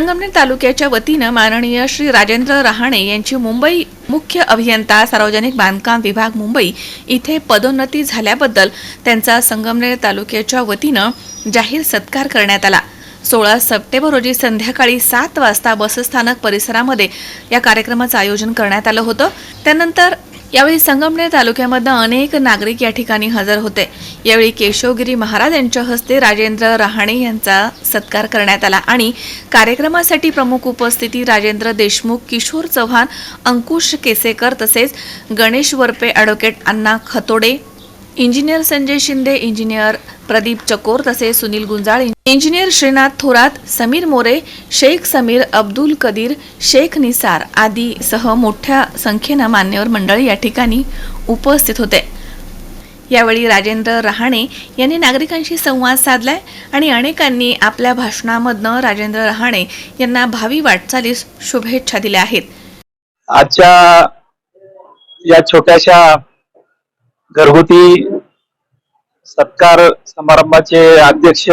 संगमनेर तालुक्याच्या वतीनं माननीय श्री राजेंद्र रहाणे यांची मुंबई मुख्य अभियंता सार्वजनिक बांधकाम विभाग मुंबई इथे पदोन्नती झाल्याबद्दल त्यांचा संगमनेर तालुक्याच्या वतीनं जाहीर सत्कार करण्यात आला. सोळा सप्टेंबर रोजी संध्याकाळी सात वाजता बसस्थानक परिसरामध्ये या कार्यक्रमाचं आयोजन करण्यात आलं होतं. त्यानंतर यावेळी संगमनेर तालुक्यामधनं अनेक नागरिक या ठिकाणी हजर होते. यावेळी केशवगिरी महाराज यांच्या हस्ते राजेंद्र रहाणे यांचा सत्कार करण्यात आला आणि कार्यक्रमासाठी प्रमुख उपस्थिती राजेंद्र देशमुख किशोर चव्हाण अंकुश केसेकर तसेच Ganesh Varpe advocate Anna Khatode engineer Sanjay Shinde engineer Pradeep Chakor तसेच सुनील गुंजाळ इंजिनियर श्रीनाथ थोरात समीर मोरे शेख समीर अब्दुल कदीर शेख निसार आदी सह मोठ्या संख्येनं मान्यवर मंडळी या ठिकाणी उपस्थित होते. यावेळी राजेंद्र रहाणे यांनी नागरिकांशी संवाद साधलाय आणि अनेकांनी आपल्या भाषणामधनं राजेंद्र रहाणे यांना भावी वाटचालीस शुभेच्छा दिल्या आहेत. आजच्या या छोट्याशा घरगुती सत्कार समारंभाचे अध्यक्ष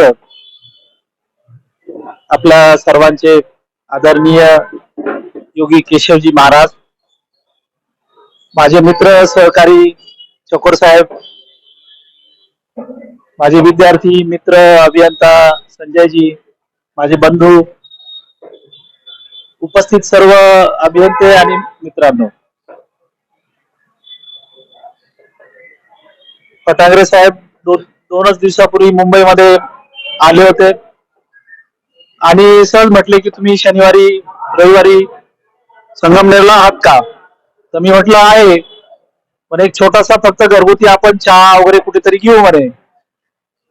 आपल्या सर्वांचे आदरणीय योगी केशवजी महाराज माझे मित्र सहकारी चकोर साहेब माझे विद्यार्थी मित्र अभियंता संजयजी माझे बंधू उपस्थित सर्व अभियंते आणि मित्रांनो पटांगरे साहेब दोन दोनच दिवसापूर्वी मुंबईमध्ये आले होते. आणि सहज म्हटले की तुम्ही शनिवारी रविवारी संगमनेरला आहात का? तर मी म्हटलं आहे. पण एक छोटासा फक्त घरगुती आपण चहा वगैरे कुठेतरी घेऊ म्हणे.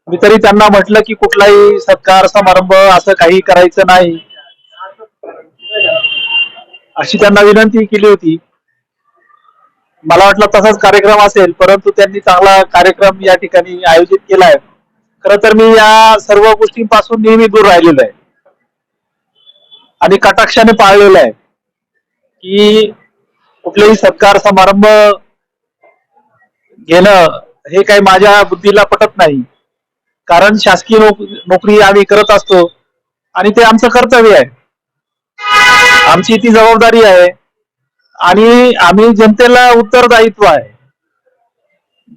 मी तरी त्यांना म्हटलं की कुठलाही सत्कार समारंभ असं काही करायचं नाही. अशी त्यांना विनंती केली होती. मला वाटलं तसाच कार्यक्रम असेल परंतु त्यांनी चांगला कार्यक्रम या ठिकाणी आयोजित केलाय. खर तर मी या सर्व गोष्टींपासून नेहमी दूर राहिलेलो आहे. आणि कटाक्षाने पाळलेलं आहे की कुठलेही सत्कार समारंभ घेणं हे काही माझ्या बुद्धीला पटत नाही. कारण शासकीय नोक नोकरी आम्ही करत असतो आणि ते आमचं कर्तव्य आहे. आमची ती जबाबदारी आहे. आणि आम्ही जनतेला उत्तरदायित्व आहे.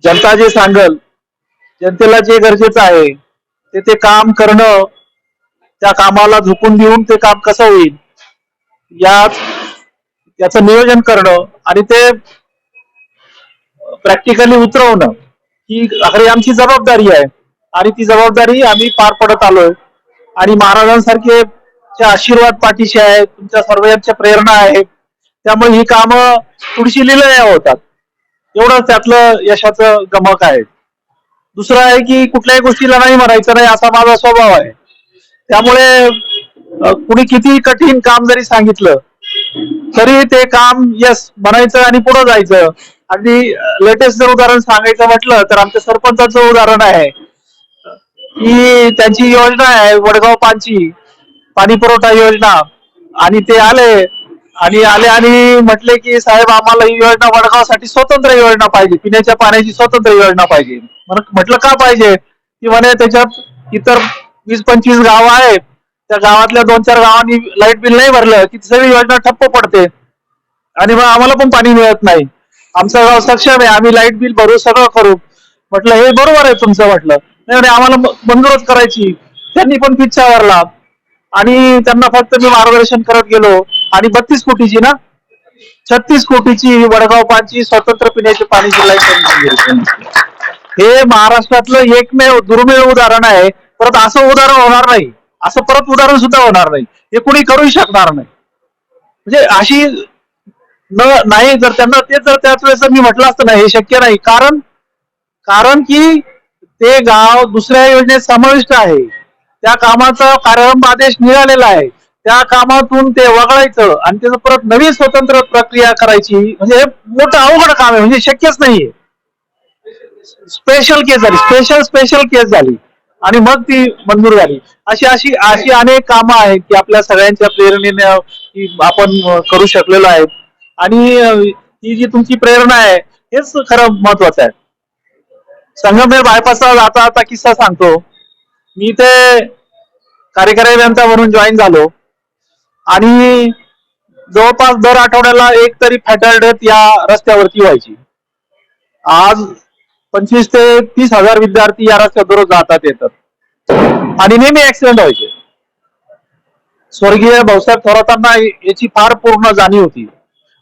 जनता जे सांगल जनतेला जे गरजेचं आहे ते ते काम करणं त्या कामाला झुकून देऊन ते काम कसं होईल यात त्याचं नियोजन करणं आणि ते प्रॅक्टिकली उतरवणं ही खरी आमची जबाबदारी आहे. आणि ती जबाबदारी आम्ही पार पडत आलोय. आणि महाराजांसारखे आशीर्वाद पाठीशी आहे तुमच्या सर्वांच्या प्रेरणा आहे त्यामुळे ही कामं थोडीशी लिलया होतात. एवढं त्यातलं यशाचं गमक आहे. दुसरं आहे की कुठल्याही गोष्टीला नाही म्हणायचं नाही असा माझा स्वभाव आहे. त्यामुळे कुणी किती कठीण काम जरी सांगितलं तरी ते काम यस म्हणायचं आणि पुढे जायचं. अगदी लेटेस्ट जर उदाहरण सांगायचं म्हटलं तर आमच्या सरपंचाचं उदाहरण आहे. की त्यांची योजना आहे वडगाव पानची पाणी पुरवठा योजना. आणि ते आले आणि आले आणि म्हटले की साहेब आम्हाला ही योजना वडगावसाठी स्वतंत्र योजना पाहिजे. पिण्याच्या पाण्याची स्वतंत्र योजना पाहिजे. म्हटलं का पाहिजे? की म्हणे त्याच्यात इतर वीस पंचवीस गाव आहेत. त्या गावातल्या दोन चार गावांनी लाइट बिल नाही भरलं की सगळी योजना ठप्प पडते. आणि मग आम्हाला पण पाणी मिळत नाही. आमचं गाव सक्षम आहे. आम्ही लाइट बिल भरू सगळं करू. म्हटलं हे बरोबर आहे तुमचं म्हटलं. नाही नाही, आम्हाला मंजूरच करायची. त्यांनी पण पिच्छा भरला आणि त्यांना फक्त मी मार्गदर्शन करत गेलो. आणि बत्तीस कोटीची ना छत्तीस कोटीची वडगाव पाची स्वतंत्र पिण्याची पाणी लाईन हे महाराष्ट्रातलं एकमेव दुर्मिळ उदाहरण आहे. परत असं उदाहरण होणार नाही. असं परत उदाहरण सुद्धा होणार नाही. हे कुणी करू शकणार नाही. म्हणजे अशी न नाही जर त्यांना ते जर त्याच वेळेस मी म्हटलं असतं ना हे शक्य नाही. कारण कारण की ते गाव दुसऱ्या योजनेत समाविष्ट आहे. त्या कामाचा प्रारंभ आदेश निघालेला आहे. त्या कामातून ते वगळायचं आणि त्याचं परत नवीन स्वतंत्र प्रक्रिया करायची म्हणजे हे मोठं अवघड काम आहे म्हणजे शक्यच नाहीये. स्पेशल केस झाली स्पेशल स्पेशल केस झाली. आणि मग ती मंजूर झाली. अशी अशी अशी अनेक कामं आहेत की आपल्या सगळ्यांच्या प्रेरणेने आपण करू शकलेलो आहे. आणि ही जी तुमची प्रेरणा आहे हेच खरं महत्वाचं आहे. संगमनेर बायपासला जाता आता किस्सा सांगतो. मी ते कार्यकारी यांचा म्हणून जॉईन झालो. आणि जवळपास दर आठवड्याला एक तरी फॅटल डेथ या रस्त्यावरती व्हायची. आज पंचवीस ते तीस हजार विद्यार्थी या रस्त्यावर दररोज जातात येतात. आणि नेहमी ऍक्सिडेंट व्हायचे. स्वर्गीय भाऊसाहेब थोरातांना याची फार पूर्ण जाणीव होती.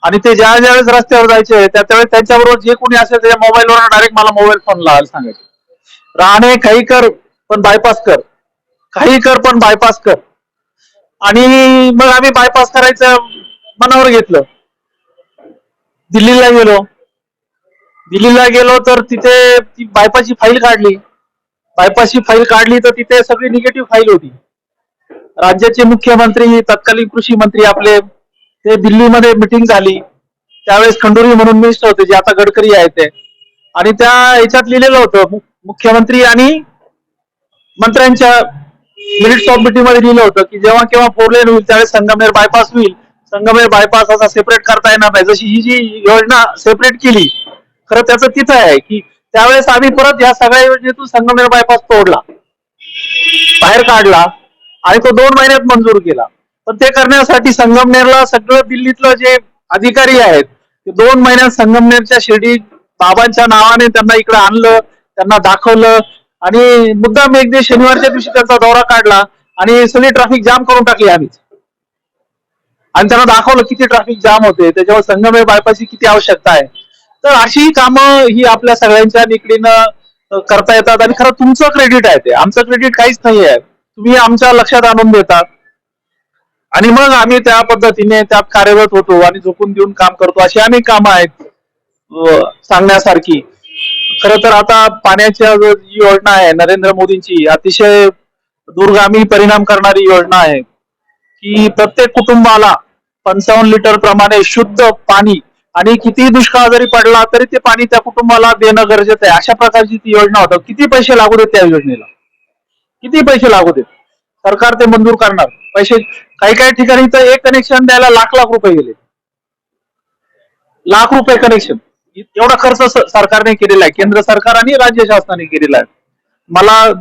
आणि ते ज्या ज्यावेळेस रस्त्यावर जायचे त्या त्यावेळेस त्यांच्याबरोबर जे कोणी असेल त्याच्या मोबाईलवर डायरेक्ट मला मोबाईल फोन लावायला सांगायचे. राहणे काही कर पण बायपास कर. काही कर पण बायपास कर. आणि मग आम्ही बायपास करायचं मनावर घेतलं. दिल्लीला गेलो. दिल्लीला गेलो तर तिथे ती बायपासची फाईल काढली. बायपासची फाईल काढली तर तिथे सगळी निगेटिव्ह फाईल होती. राज्याचे मुख्यमंत्री तत्कालीन कृषी मंत्री आपले ते दिल्लीमध्ये मिटिंग झाली. त्यावेळेस खंडुरी म्हणून मिनिस्टर होते जे आता गडकरी आहेत ते. आणि त्या याच्यात लिहिलेलं होतं मुख्यमंत्री आणि मंत्र्यांच्या मिनिट ऑफ मीटिंगमध्ये लिहिलं होतं की जेव्हा केव्हा फोर लेन होईल त्यावेळेस संगमनेर बायपास होईल. संगमनेर बायपास असा सेपरेट करता येणार नाही. जशी ही जी योजना सेपरेट केली खरं त्याचं तिथं आहे की त्यावेळेस आम्ही परत या सगळ्या योजनेतून संगमनेर बायपास तोडला. बाहेर काढला आणि तो दोन महिन्यात मंजूर केला. पण ते करण्यासाठी संगमनेरला सगळं दिल्लीतलं जे अधिकारी आहेत ते दोन महिन्यात संगमनेरच्या शिर्डी बाबांच्या नावाने त्यांना इकडे आणलं त्यांना दाखवलं आणि मुद्दाम एक दिवस शनिवारच्या दिवशी त्यांचा दौरा काढला आणि सगळी ट्रॅफिक जाम करून टाकली आम्हीच आणि त्यांना दाखवलं किती ट्रॅफिक जाम होते त्याच्यावर संगमेर बायपासची किती आवश्यकता आहे. तर अशी कामं ही आपल्या सगळ्यांच्या निकडीनं करता येतात आणि खरं तुमचं क्रेडिट आहे ते. आमचं क्रेडिट काहीच नाही आहे. तुम्ही आमच्या लक्षात आणून देतात. आणि मग आम्ही त्या पद्धतीने त्यात कार्यरत होतो आणि झोपून देऊन काम करतो. अशी अनेक कामं आहेत सांगण्यासारखी. खर तर आता पाण्याच्या जी योजना आहे नरेंद्र मोदींची अतिशय दूरगामी परिणाम करणारी योजना आहे की प्रत्येक कुटुंबाला पंचावन्न लिटर प्रमाणे शुद्ध पाणी आणि किती दुष्काळ जरी पडला तरी ते पाणी त्या कुटुंबाला देणं गरजेचं आहे. अशा प्रकारची ती योजना होतं. किती पैसे लागू देत त्या योजनेला? किती पैसे लागू देत? सरकार ते मंजूर करणार. पैसे काही काही ठिकाणी तर एक कनेक्शन द्यायला लाख लाख रुपये गेले. लाख रुपये कनेक्शन एवढा खर्च सरकारने केलेला आहे. केंद्र सरकार आणि राज्य शासनाने केलेला आहे. मला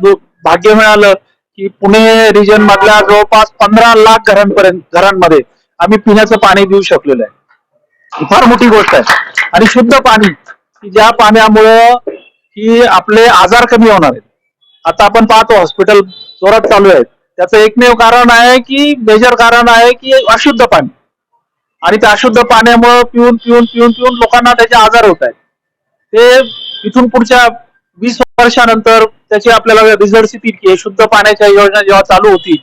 भाग्य मिळालं की पुणे रिजन मधल्या जवळपास पंधरा लाख घरांपर्यंत घरांमध्ये आम्ही पिण्याचं पाणी देऊ शकलेलो आहे. ही फार मोठी गोष्ट आहे. आणि शुद्ध पाणी की ज्या पाण्यामुळं की आपले आजार कमी होणार आहेत. आता आपण पाहतो हॉस्पिटल जोरात चालू आहेत. त्याचं एकमेव कारण आहे की मेजर कारण आहे की अशुद्ध पाणी. आणि त्या अशुद्ध पाण्यामुळं पिऊन पिऊन पिऊन पिऊन लोकांना त्याचे आजार होत आहेत. ते इथून पुढच्या वीस वर्षानंतर त्याचे आपल्याला रिझल्ट येतील की शुद्ध पाण्याच्या योजना जेव्हा चालू होती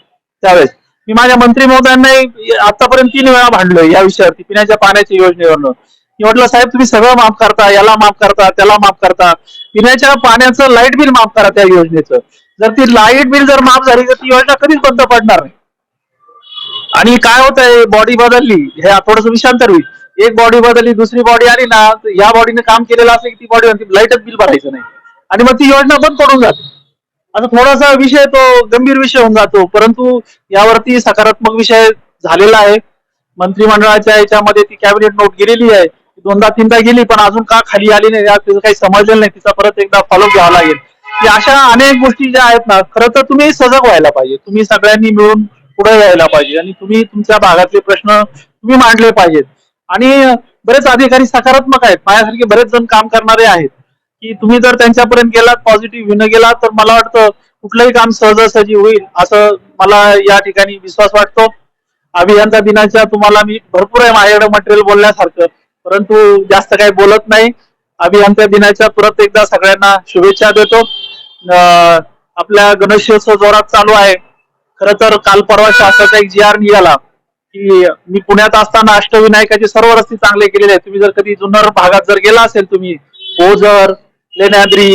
त्यावेळेस. मी माझ्या मंत्री महोदयांनाही आतापर्यंत तीन वेळा भांडलोय या विषयावरती पिण्याच्या पाण्याच्या योजनेवरनं. मी म्हटलं साहेब तुम्ही सगळं माफ करता याला माफ करता त्याला माफ करता. पिण्याच्या पाण्याचं लाइट बिल माफ करा त्या योजनेचं. जर ती लाइट बिल जर माफ झाली तर ती योजना कधीच बंद पडणार नाही. आणि काय होत आहे बॉडी बदलली हे थोडस विषांतर होईल एक बॉडी बदलली दुसरी बॉडी आली ना तर या बॉडीने काम केलेलं असेल की ती बॉडी लाईटच बिल भरायचं नाही. आणि मग ती योजना बंद पडून जाते. आता थोडासा विषय तो गंभीर विषय होऊन जातो. परंतु यावरती सकारात्मक विषय झालेला आहे. मंत्रिमंडळाच्या याच्यामध्ये ती कॅबिनेट नोट गेलेली आहे. दोनदा तीनदा गेली पण अजून का खाली आली नाही यात तिचं काही समजलेलं नाही. तिचा परत एकदा फॉलो घ्यावा लागेल. की अशा अनेक गोष्टी ज्या आहेत ना खरं तर तुम्ही सजग व्हायला पाहिजे. तुम्ही सगळ्यांनी मिळून पुढे यायला पाहिजे. आणि तुम्ही तुमच्या भागातले प्रश्न तुम्ही मांडले पाहिजेत. आणि बरेच अधिकारी सकारात्मक आहेत. माझ्यासारखे बरेच जण काम करणारे आहेत. की तुम्ही जर त्यांच्यापर्यंत गेलात पॉझिटिव्ह विन गेलात तर मला वाटतं कुठलंही काम सहजासहजी होईल असं मला या ठिकाणी विश्वास वाटतो. अभियंता दिनाच्या तुम्हाला मी भरपूर आहे माझ्याकडे मटेरियल बोलण्यासारखं. परंतु जास्त काही बोलत नाही. अभियंता दिनाच्या परत एकदा सगळ्यांना शुभेच्छा देतो. अं, आपल्या गणेशोत्सव जोरात चालू आहे. खर तर काल परवा शासनाचा एक जी आर निघाला की मी पुण्यात असताना अष्टविनायकाचे सर्व रस्ते चांगले केलेले आहेत. तुम्ही जर कधी जुन्नर भागात जर गेला असेल तुम्ही ओझर लेण्याद्री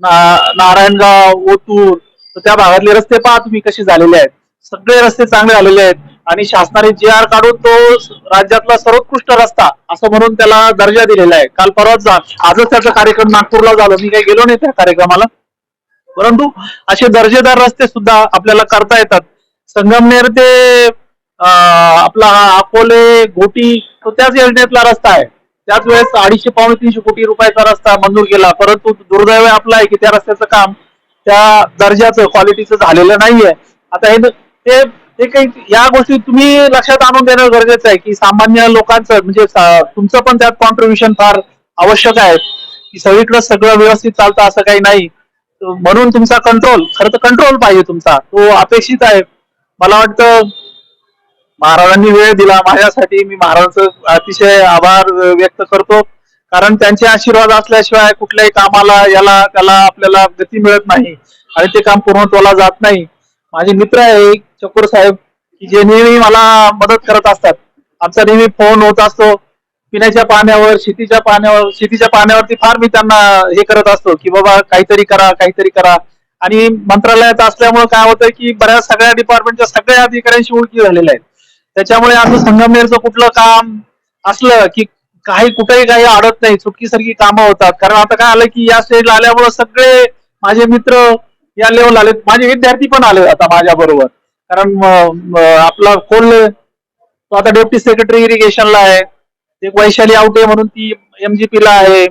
नारायणगाव ओतूर तर त्या भागातले रस्ते पहा तुम्ही कसे झालेले आहेत. सगळे रस्ते चांगले झालेले आहेत आणि शासनाने जी आर काढून तो राज्यातला सर्वोत्कृष्ट रस्ता असं म्हणून त्याला दर्जा दिलेला आहे. काल परवाच जा आजच त्याचा कार्यक्रम नागपूरला झाला. मी काही गेलो नाही त्या कार्यक्रमाला. परंतु असे दर्जेदार रस्ते सुद्धा आपल्याला करता येतात. संगमनेर ते आपला अकोले घोटी तो त्याच योजनेतला रस्ता आहे. त्याच वेळेस अडीचशे पावणे तीनशे कोटी रुपयाचा रस्ता मंजूर केला. परंतु दुर्दैव आपला आहे की त्या रस्त्याचं काम त्या दर्जाचं क्वालिटीचं झालेलं नाहीये. आता हे ते ते काही या गोष्टी तुम्ही लक्षात आणून देणं गरजेचं आहे की सामान्य लोकांचं म्हणजे तुमचं पण त्यात कॉन्ट्रीब्युशन फार आवश्यक आहे. की सगळीकडे सगळं व्यवस्थित चालतं असं काही नाही. म्हणून तुमचा कंट्रोल खरं तर कंट्रोल पाहिजे तुमचा. तो अपेक्षित आहे. मला वाटतं महाराजांनी वेळ दिला. माझ्यासाठी मी महाराजांचं अतिशय आभार व्यक्त करतो. कारण त्यांचे आशीर्वाद असल्याशिवाय कुठल्याही कामाला याला त्याला आपल्याला गती मिळत नाही. आणि ते काम पूर्णत्वाला जात नाही. माझे मित्र आहे चकोर साहेब की जे नेहमी मला मदत करत असतात. आमचा नेहमी फोन होत असतो. पिण्याच्या पाण्यावर शेतीच्या पाण्यावर शेतीच्या पाण्यावरती फार मी त्यांना हे करत असतो की बाबा काहीतरी करा काहीतरी करा. आणि मंत्रालयात असल्यामुळे काय होतं की बऱ्याच सगळ्या डिपार्टमेंटच्या सगळ्या अधिकाऱ्यांशी ओळखी झालेल्या आहेत. त्याच्यामुळे आमचं संगमनेरचं कुठलं काम असलं की काही कुठेही काही अडत नाही चुटकीसारखी कामं होतात. कारण आता काय आलं की या स्टेजला आल्यामुळे सगळे माझे मित्र या लेवल आले माझे विद्यार्थी पण आले आता माझ्या बरोबर. कारण आपला कोल्हे तो आता डेप्युटी सेक्रेटरी इरिगेशनला आहे. एक वैशाली आवटे म्हणून ती एमजीपी ला आहे.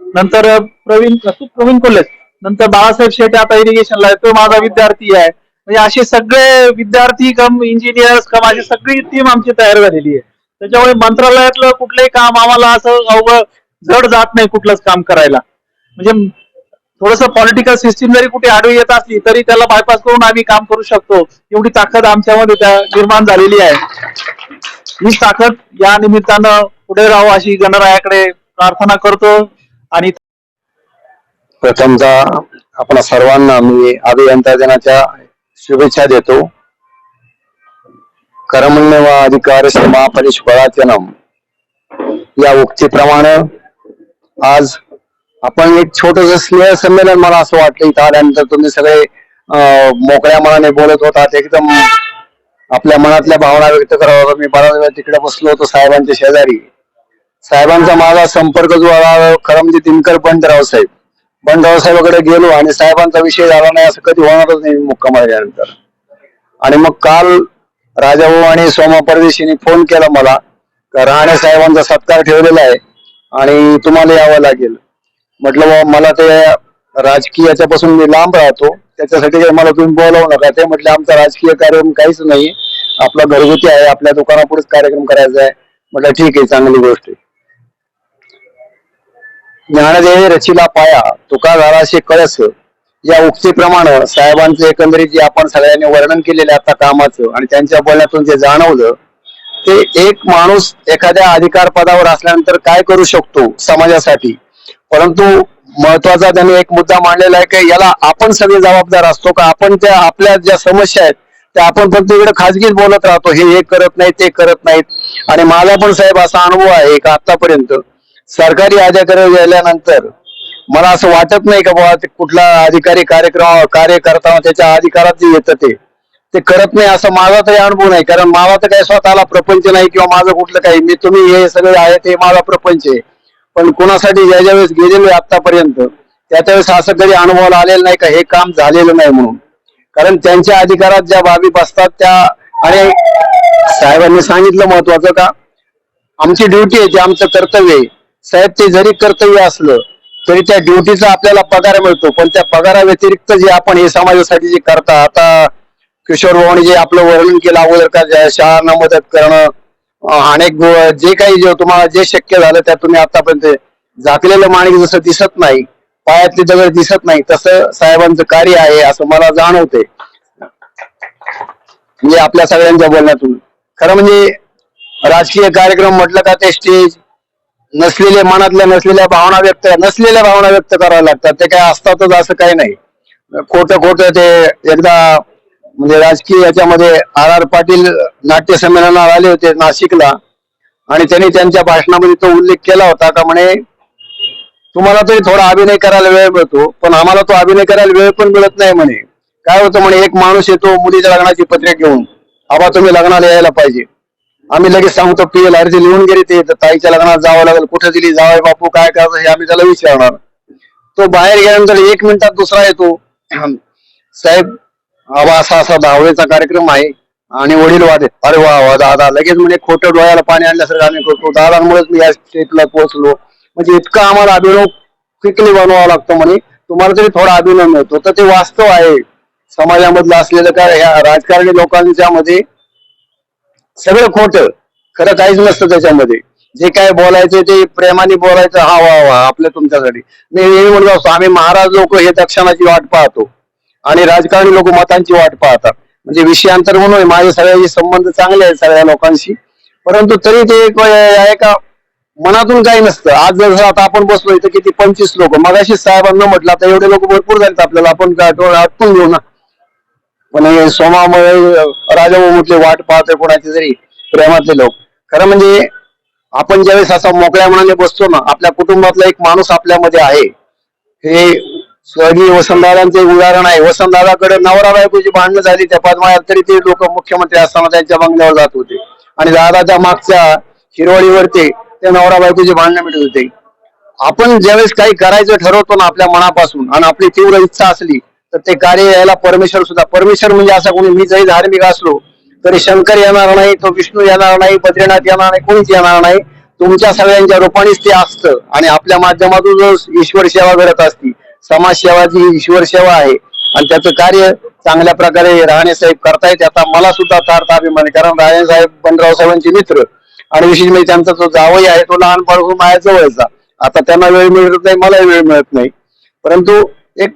नंतर प्रवीण प्रवीण कोल्हे. नंतर बाळासाहेब शेटे आता इरिगेशनला आहे. तो माझा विद्यार्थी आहे. म्हणजे असे सगळे विद्यार्थी कम इंजिनियर्स कम अशी सगळी टीम आमची तयार झालेली आहे. त्याच्यामुळे मंत्रालयातलं कुठलंही काम आम्हाला असं अवघड जड जात नाही कुठलंच काम करायला. म्हणजे थोडस पॉलिटिकल सिस्टीम जरी कुठे आडवी येत असली तरी त्याला बायपास करून आम्ही काम करू शकतो. एवढी ताकद आमच्यामध्ये त्या निर्माण झालेली आहे. ही ताकद या निमित्तानं पुढे राहू अशी गणरायाकडे प्रार्थना करतो आणि प्रथमतः आपण सर्वांना मी अभियंता दिनाच्या शुभेच्छा देतो. कर्मण्य व अधिकार क्षमा पराचनम या उक्तीप्रमाणे आज आपण एक छोटस स्नेह संमेलन मला असं वाटलं इथं आल्यानंतर तुम्ही सगळे मोकळ्या मनाने बोलत होतात एकदम आपल्या मनातल्या भावना व्यक्त कराव्या. मी बराच वेळ तिकडे बसलो होतो साहेबांच्या शेजारी. साहेबांचा माझा संपर्क जो आला खरं म्हणजे दिनकर बंडराव साहेब. बंडराव साहेबाकडे गेलो आणि साहेबांचा विषय झाला नाही असं कधी होणारच नाही मुक्काम आल्यानंतर. आणि मग काल राजाभाऊ आणि सोमा परदेशीने फोन केला मला राणे साहेबांचा सत्कार ठेवलेला आहे आणि तुम्हाला यावं लागेल. म्हटलं मला ते राजकीयाच्या पासून मी लांब राहतो. त्याच्यासाठी काही मला तुम्ही बोलावू नका. ते म्हटले आमचा राजकीय कार्यक्रम काहीच नाही. आपला घरगुती आहे आपल्या दुकानापुढेच कार्यक्रम करायचा आहे. म्हटलं ठीक आहे चांगली गोष्ट आहे. ज्ञानदेवी रचिला पाया तुका झालाशे कळस. या उक्तीप्रमाणे साहेबांचं एकंदरीत जे आपण सगळ्यांनी वर्णन केलेलं आता कामाचं आणि त्यांच्या बोलण्यातून जे जाणवलं ते एक माणूस एखाद्या अधिकार पदावर असल्यानंतर काय करू शकतो समाजासाठी? परंतु महत्त्वाचा त्यांनी एक मुद्दा मांडलेला आहे की याला आपण सगळे जबाबदार असतो का? आपण त्या आपल्या ज्या समस्या आहेत ते आपण फक्त इकडे खाजगीच बोलत राहतो. हे हे करत नाही ते करत नाहीत. आणि माझा पण साहेब असा अनुभव आहे का आतापर्यंत सरकारी अधिकारी गेल्यानंतर मला असं वाटत नाही का बाबा ते कुठला अधिकारी कार्यक्रम कार्य करताना त्याच्या अधिकारात जे येतं ते. ते करत नाही असं माझा तरी अनुभव नाही. कारण माझा तर काही स्वतःला प्रपंच नाही किंवा माझं कुठलं काही. मी तुम्ही हे सगळे आहे ते माझा प्रपंच आहे. पण कुणासाठी ज्या ज्या वेळेस गेलेलो आतापर्यंत त्या वेळेस असं कधी अनुभवाला आलेलं नाही का हे काम झालेलं नाही म्हणून. कारण त्यांच्या अधिकारात ज्या बाबी बसतात त्या आणि साहेबांनी सांगितलं महत्वाचं का? आमची ड्युटी आहे ते आमचं कर्तव्य आहे. साहेब ते जरी कर्तव्य असलं तरी त्या ड्युटीचा आपल्याला पगार मिळतो. पण त्या पगारा व्यतिरिक्त जे आपण हे समाजासाठी जे करता आता किशोर भाऊने जे आपलं वर्णन केलं अगोदर का शाळांना मदत करणं अनेक जे काही जे तुम्हाला जे शक्य झालं त्या तुम्ही आतापर्यंत झाकलेलं माणिक जसं दिसत नाही पायातली दगड दिसत नाही तसं साहेबांचं कार्य आहे असं मला जाणवते म्हणजे आपल्या सगळ्यांच्या बोलण्यातून. खरं म्हणजे राजकीय कार्यक्रम म्हटलं का ते स्टेज नसलेल्या मनातल्या नसलेल्या भावना व्यक्त नसलेल्या भावना व्यक्त कराव्या लागतात. ते काय असतातच असं काही नाही. खोटं खोटं ते एकदा म्हणजे राजकीय याच्यामध्ये आर आर पाटील नाट्य संमेलनाला आले होते नाशिकला. आणि त्यांनी त्यांच्या भाषणामध्ये तो उल्लेख केला होता का म्हणे तुम्हाला तरी थोडा अभिनय करायला वेळ मिळतो पण आम्हाला तो अभिनय करायला वेळ पण मिळत नाही म्हणे. काय होतं म्हणे एक माणूस येतो मुलीच्या लग्नाची पत्रिका घेऊन. आबा तुम्ही लग्नाला यायला पाहिजे. आम्ही लगेच सांगतो पीएल अरे ते लिहून गेले ते. तर ताईच्या लग्नात जावं लागेल. कुठे दिली? जावं बापू काय करायचं हे आम्ही त्याला विचारणार. तो बाहेर गेल्यानंतर एक मिनिटात दुसरा येतो. साहेब आबा असा असा दहावळीचा कार्यक्रम आहे आणि वडील वादे. अरे वा वा दादा लगेच म्हणजे खोटं डोळ्याला पाणी आणल्यासारखं आम्ही करतो. दादांमुळेच मी या स्टेटला पोहोचलो. म्हणजे इतकं आम्हाला अभिनव क्विकली बनवावा लागतो म्हणे. तुम्हाला तरी थोडा अभिनव मिळतो. तर ते वास्तव आहे. समाजामधलं असलेलं काय ह्या राजकारणी लोकांच्या मध्ये सगळं खोटं खरं काहीच नसतं त्याच्यामध्ये. जे काय बोलायचं ते प्रेमाने बोलायचं हा वा वा आपल्या तुमच्यासाठी. मी हे म्हणतो असतो आम्ही महाराज लोक हे दक्षिणाची वाट पाहतो. आणि राजकारणी लोक मतांची वाट पाहतात. म्हणजे विषयांतर म्हणून माझे सगळ्याचे संबंध चांगले आहेत सगळ्या लोकांशी. परंतु तरी ते एक आहे का मनातून काही नसतं. आज जसं आता आपण बसलो इथं किती पंचवीस लोक मगाशी साहेबांना म्हटलं आता एवढे लोक भरपूर झालेत आपल्याला आपण काय आठवण आटपून घेऊ ना? पण हे सोमामुळे राजाभाऊ म्हटले वाट पाहतोय कोणाचे तरी प्रेमातले लोक. खरं म्हणजे आपण ज्यावेळेस असा मोकळ्या मनाने बसतो ना आपल्या कुटुंबातला एक माणूस आपल्यामध्ये आहे. हे स्वर्गीय वसंतदादांचे उदाहरण आहे. वसंतदादाकडे नवरा बायकोची भांडणं झाली त्या पद्माळ्यात तरी ते लोक मुख्यमंत्री असताना त्यांच्या बंगल्यावर जात होते. आणि दादाच्या मागच्या हिरवळीवर ते ते नवरा बायकोची भांडणं मिळत होते. आपण ज्यावेळेस काही करायचं ठरवतो ना आपल्या मनापासून आणि आपली तीव्र इच्छा असली तर ते कार्य यायला परमेश्वर सुद्धा परमेश्वर म्हणजे असा कोणी मी जरी धार्मिक असलो तरी शंकर येणार नाही तो विष्णू येणार नाही बद्रीनाथ येणार नाही कोणीच येणार नाही. तुमच्या सगळ्यांच्या रूपानेच ते असतं. आणि आपल्या माध्यमातून ईश्वर सेवा घडत असती समाज सेवा जी ईश्वर सेवा आहे आणि त्याचं कार्य चांगल्या प्रकारे राहणे साहेब करतायत आता मला सुद्धा तार्थ अभिमान आहे कारण राणे साहेब बनराव साहेबांचे मित्र आणि विशेष म्हणजे त्यांचा जो जावई आहे तो लहानपणापासून माझ्या जवळचा आता त्यांना वेळ मिळत नाही मलाही वेळ मिळत नाही. परंतु एक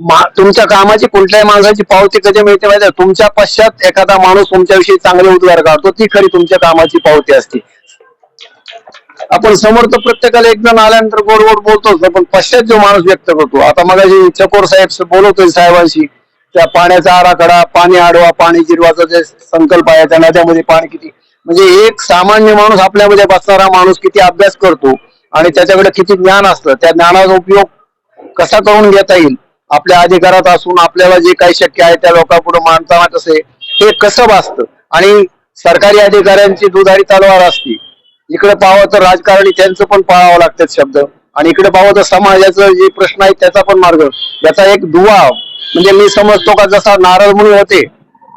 मा- तुमच्या कामाची कुठल्याही माणसाची पावती कधी मिळते माहिती तुमच्या पश्चात एखादा माणूस तुमच्याविषयी चांगले उद्गार काढतो ती खरी तुमच्या कामाची पावती असते. आपण समोर तर प्रत्येकाला एक जण आल्यानंतर गोड गोड बोलतोच ना, पण पश्चात जो माणूस व्यक्त करतो आता मग चकोर साहेब बोलवतोय साहेबांशी त्या पाण्याचा आराखडा पाणी आडवा पाणी जिरवाचा जे संकल्प आहे त्या नद्यामध्ये पाणी किती म्हणजे एक सामान्य माणूस आपल्यामध्ये बसणारा माणूस किती अभ्यास करतो आणि त्याच्याकडे किती ज्ञान असतं त्या ज्ञानाचा उपयोग कसा करून घेता येईल? आपल्या अधिकारात असून आपल्याला जे काही शक्य आहे त्या लोकांपुढे मांडताना कसे ते कसं भासतं? आणि सरकारी अधिकाऱ्यांची दुधारी तलवार असते. इकडे पाहावं तर राजकारणी त्यांचं पण पाळावं लागतात शब्द. आणि इकडे पाहावं तर समाजाचं जे प्रश्न आहे त्याचा पण मार्ग. याचा एक दुवा. म्हणजे मी समजतो का जसा नारळ म्हणून होते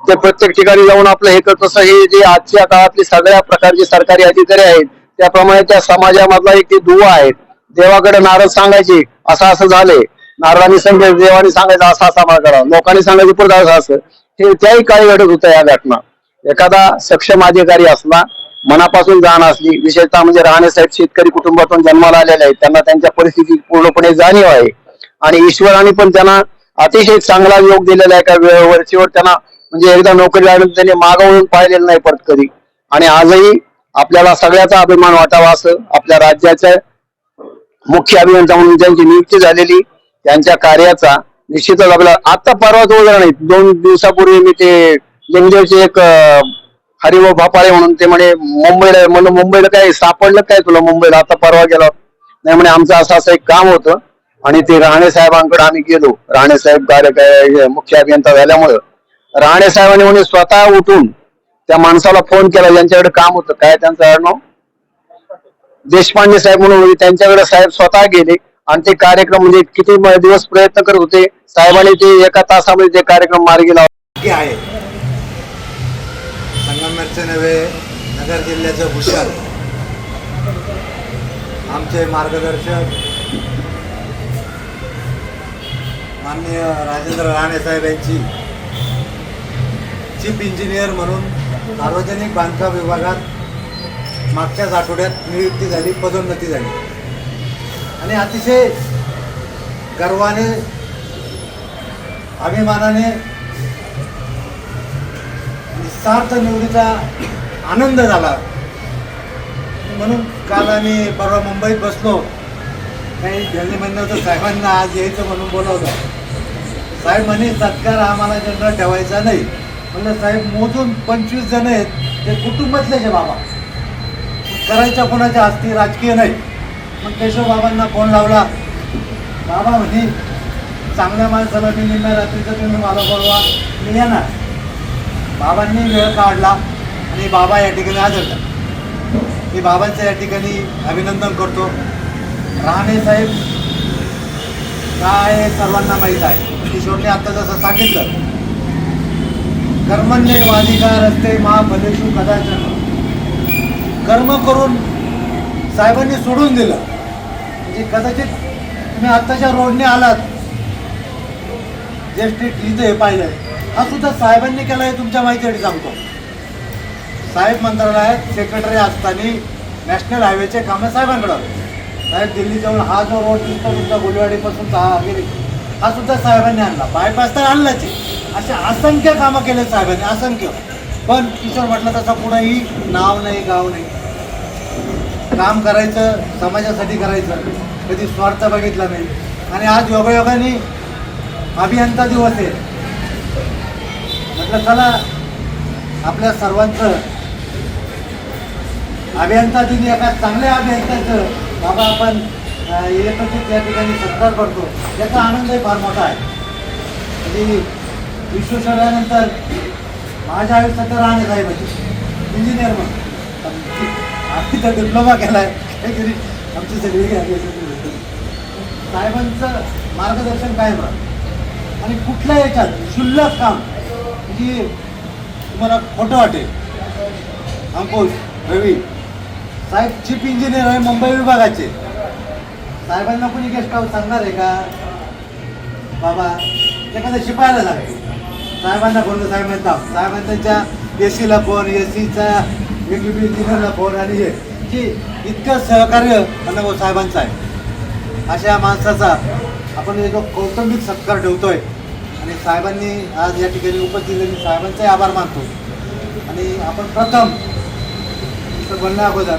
ते प्रत्येक ठिकाणी जाऊन आपलं हे करत असं हे जे आजच्या काळातली सगळ्या प्रकारचे सरकारी अधिकारी आहेत त्याप्रमाणे त्या समाजामधला एक ते दुवा आहे. देवाकडे नारद सांगायचे असं असं झालंय. नारळांनी सांगायचं देवानी सांगायचं असा असा मार्ग करा. लोकांनी सांगायचं पुढे असं असं. हे त्याही काळी घडत होत्या या घटना. एखादा सक्षम अधिकारी असला मनापासून जाण असली विशेषतः म्हणजे राहणे साहेब शेतकरी कुटुंबातून जन्माला आलेले आहेत त्यांना त्यांच्या परिस्थिती पूर्णपणे जाणीव आहे. आणि ईश्वराने पण त्यांना अतिशय चांगला योग दिलेला आहे का वेळेवर त्यांना म्हणजे एकदा नोकरी लागली त्यांनी मागवून पाहिलेलं नाही परत कधी. आणि आजही आपल्याला सगळ्याचा अभिमान वाटावा असं आपल्या राज्याच्या मुख्य अभियंता म्हणून ज्यांची नियुक्ती झालेली त्यांच्या कार्याचा निश्चितच आपल्याला आता परवाच उदाहरण नाही. दोन दिवसापूर्वी मी ते लिंगदेवचे एक हरिभाऊ भापाळे म्हणून ते म्हणे मुंबईला म्हणलं मुंबईला काय सापडलं काय तुला मुंबईला? आता परवा गेला. नाही म्हणे आमचं असं असं एक काम होतं आणि ते राणे साहेबांकडे आम्ही गेलो. राणे साहेब कार्य मुख्य अभियंता झाल्यामुळं राणे साहेबांनी म्हणे स्वतः उठून त्या माणसाला फोन केला ज्यांच्याकडे काम होतं. काय त्यांचं आडनाव देशपांडे साहेब म्हणून त्यांच्याकडे साहेब स्वतः गेले आणि ते कार्यक्रम म्हणजे किती दिवस प्रयत्न करत होते. साहेबांनी ते एका तासामध्ये ते कार्यक्रम मार्गी लावला आहे. संगमेरचे नव्हे नगर जिल्ह्याचं भूषण. आमचे मार्गदर्शक. माननीय राजेंद्र राणे साहेब यांची. चीफ इंजिनियर म्हणून सार्वजनिक बांधकाम विभागात मागच्याच आठवड्यात नियुक्ती झाली पदोन्नती झाली. आणि अतिशय गर्वाने अभिमानाने निस्वार्थ निवडीचा आनंद झाला. म्हणून काल आम्ही परवा मुंबईत बसलो. काही त्यांनी म्हणलं होतं साहेबांना आज यायचं म्हणून बोलावलं. साहेब म्हणे सत्कार आम्हाला जनरल ठेवायचा नाही. म्हणलं साहेब मोजून पंचवीस जण आहेत ते कुटुंबातले जे बाबा. करायच्या कोणाच्या असती राजकीय नाही. मग केशव बाबांना फोन लावला बाबा म्हणे चांगल्या माणसाला मी निम्या रात्रीचं तुम्ही मला बोलवा मी येणार. बाबांनी वेळ काढला आणि बाबा या ठिकाणी आदरला मी बाबांचं या ठिकाणी अभिनंदन करतो. राणे साहेब काय हे सर्वांना माहीत आहे? किशोरने आता जसं सांगितलं कर्मण्ये वादिका रस्ते महाफलेशू कदाचन. कर्म करून साहेबांनी सोडून दिलं. म्हणजे कदाचित तुम्ही आत्ताच्या रोडने आलात. जे स्ट्रीट लिहितं हे पाहिलं हा सुद्धा साहेबांनी केला हे तुमच्या माहितीसाठी सांगतो. साहेब मंत्रालयात सेक्रेटरी असताना नॅशनल हायवेचे कामं साहेबांकडं. साहेब दिल्ली जाऊन हा जो रोड दिसतो तुमचा गुलवाडीपासून सहा हा सुद्धा साहेबांनी आणला. बायपास तर आणलाच आहे. अशा असंख्य कामं केले साहेबांनी असंख्य. पण किशोर म्हटलं तसं कुणाही नाव नाही गाव नाही. काम करायचं समाजासाठी करायचं कधी स्वार्थ बघितला नाही. आणि आज योगायोगाने अभियंता दिवस आहे. म्हटलं चला आपल्या सर्वांचं अभियंता दिनी एका चांगल्या अभियंत्याचं बाबा आपण एकत्रित या ठिकाणी सत्कार करतो. याचा आनंदही फार मोठा आहे. म्हणजे विश्वेश्वरानंतर माझ्या आयुष्यात तर राहणे साहेबांची इंजिनियर म्हणून. आम्ही तर डिप्लोमा केला आहे काहीतरी आमची सगळी साहेबांचं मार्गदर्शन कायम राहतं आणि कुठल्या याच्यात क्षुल्लक काम? जी तुम्हाला खोटं वाटेल. अंकुश रवी साहेब चीफ इंजिनियर आहे मुंबई विभागाचे. साहेबांना कोणी गेस्ट हाऊस सांगणार आहे का? बाबा एखाद्या शिपायला लागते साहेबांना फोन साहेब साहेबांना साहेबांच्या ए सीला फोन ए सीचा वेगवेगळी इंजिनियरला फोन आणि हे. की इतकं सहकार्य अण्णाभाऊ हो, साहेबांचं आहे. अशा माणसाचा आपण एक कौटुंबिक सत्कार ठेवतोय. आणि साहेबांनी आज या ठिकाणी उपस्थित मी साहेबांचे आभार मानतो. आणि आपण प्रथम इथं बोलण्या अगोदर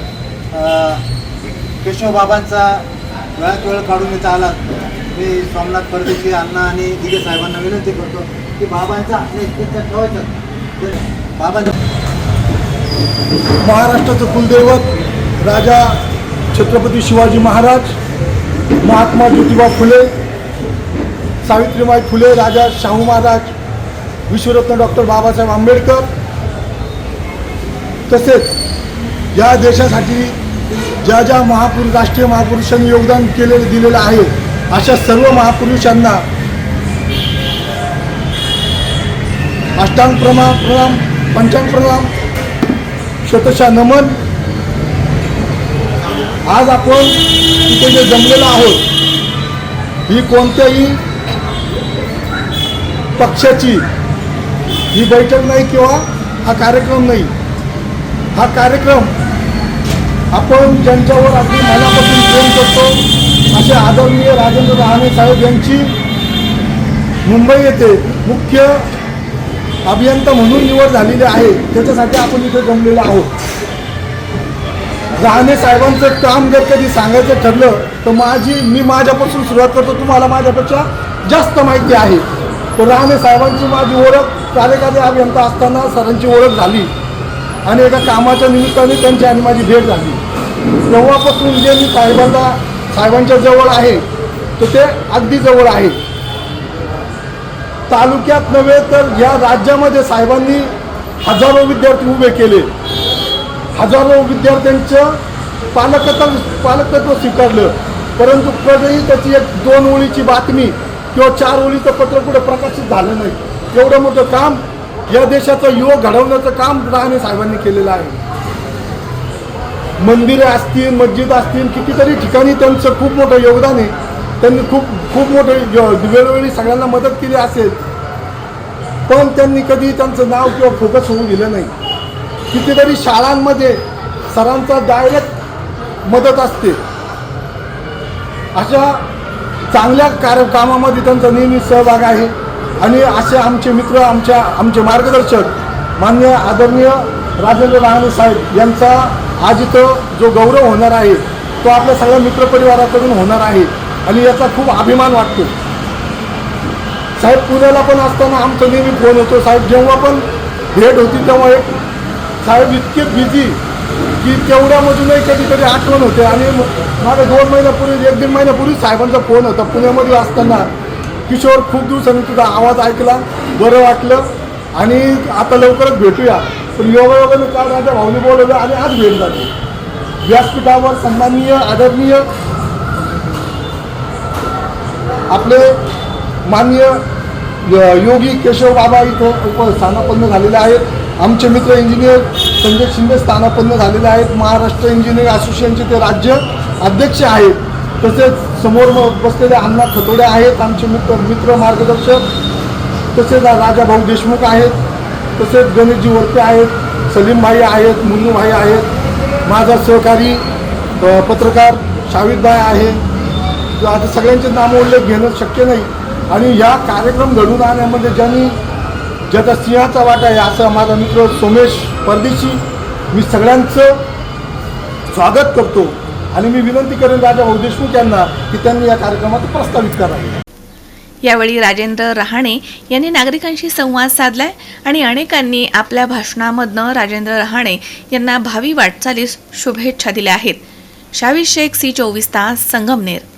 केशवबाबांचा वेळात वेळ काढून इथं आला मी सोमनाथ परदेशी अण्णा आणि दिगे साहेबांना विनंती करतो. की बाबांचा आपल्या इतक्या ठेवायचं बाबांचा महाराष्ट्राचं कुलदैवत राजा छत्रपती शिवाजी महाराज महात्मा ज्योतिबा फुले सावित्रीबाई फुले राजा शाहू महाराज विश्वरत्न डॉक्टर बाबासाहेब आंबेडकर तसेच या देशासाठी ज्या ज्या महापुरुष राष्ट्रीय महापुरुषांनी योगदान केलेलं दिलेलं आहे अशा सर्व महापुरुषांना अष्टांग प्रमा प्रणाम पंचांग प्रणाम. शतशा नमन. आज आपण इथे जे जमलेलो आहोत ही कोणत्याही पक्षाची ही बैठक नाही किंवा हा कार्यक्रम नाही. हा कार्यक्रम आपण ज्यांच्यावर अगदी मनापासून प्रेम करतो असे आदरणीय राजेंद्र रहाणे साहेब यांची मुंबई येथे मुख्य अभियंता म्हणून निवड झालेली आहे. त्याच्यासाठी आपण इथे जमलेलो आहोत. राहणे साहेबांचं काम जर कधी सांगायचं ठरलं तर माझी मी माझ्यापासून सुरुवात करतो. तुम्हाला माझ्यापेक्षा जास्त माहिती आहे. तर राहणे साहेबांची माझी ओळख कार्यकारी अभियंता असताना सरांची ओळख झाली. आणि एका कामाच्या निमित्ताने त्यांची आणि माझी भेट झाली. तेव्हापासून जे मी साहेबांना साहेबांच्या जवळ आहे तर ते अगदी जवळ आहे. तालुक्यात नव्हे तर या राज्यामध्ये साहेबांनी हजारो विद्यार्थी उभे केले. हजारो विद्यार्थ्यांचं पालकत्व पालकत्व स्वीकारलं. परंतु कधीही त्याची एक दोन ओळीची बातमी किंवा चार ओळीचं पत्र कुठं प्रकाशित झालं नाही. एवढं मोठं काम या देशाचं युवक घडवण्याचं काम राणे साहेबांनी केलेलं आहे. मंदिरे असतील मस्जिद असतील कितीतरी ठिकाणी त्यांचं खूप मोठं योगदान आहे. त्यांनी खूप खूप मोठं वेळोवेळी सगळ्यांना मदत केली असेल. पण त्यांनी कधी त्यांचं नाव किंवा फोकस होऊ दिलं नाही. कितीतरी शाळांमध्ये सरांचा डायरेक्ट मदत असते. अशा चांगल्या कार्य कामामध्ये त्यांचा नेहमी सहभाग आहे. आणि असे आमचे मित्र आमच्या आमचे मार्गदर्शक मान्य आदरणीय राजेंद्र राणे साहेब यांचा आज इथं जो गौरव होणार आहे तो आपल्या सगळ्या मित्रपरिवाराकडून होणार आहे. आणि याचा खूप अभिमान वाटतो. साहेब पुण्याला पण असताना आमचा नेहमी फोन होतो. साहेब जेव्हा पण भेट होती तेव्हा एक साहेब इतके बिझी की तेवढ्यामधूनही कधी कधी आठवण होते. आणि माझ्या दोन महिन्यापूर्वी एक दीड महिन्यापूर्वी साहेबांचा फोन होता. पुण्यामध्ये असताना किशोर खूप दिवसांनी तुझा आवाज ऐकला. बरं वाटलं. आणि आता लवकरच भेटूया. पण योगायोगाने काल माझ्या भाऊने बोलवलं आणि आज भेट झाली. व्यासपीठावर सन्माननीय आदरणीय आपले मान्य य- योगी केशव बाबा इथं उप स्थानापन्न झालेले आहेत. आमचे मित्र इंजिनियर संजय शिंदे स्थानापन्न झालेले आहेत. महाराष्ट्र इंजिनिअरिंग असोसिएशनचे ते राज्य अध्यक्ष आहेत. तसेच समोर बसलेले अण्णा खतोडे आहेत. आमचे मित्र मित्र मार्गदर्शक. तसेच राजा भाऊ देशमुख आहेत. तसेच गणेशजी वरते आहेत. सलीमभाई आहेत मुन्नूभाई आहेत. माझा सहकारी पत्रकार शावीदभाई आहे. आता सगळ्यांचे नामोल्लेख घेणं शक्य नाही. आणि या कार्यक्रम घडून आणण्यामध्ये ज्यांनी ज्याचा सिंहाचा वाटा आहे असं माझा मित्र सोमेश परदेशी मी सगळ्यांचं स्वागत करतो. आणि मी विनंती करेन राजा भाऊ देशमुख यांना की त्यांनी या कार्यक्रमात प्रस्तावित करावे. यावेळी राजेंद्र रहाणे यांनी नागरिकांशी संवाद साधलाय आणि अनेकांनी आपल्या भाषणामधनं राजेंद्र रहाणे यांना भावी वाटचालीस शुभेच्छा दिल्या आहेत. शावी शेख सी चोवीस तास संगमनेर.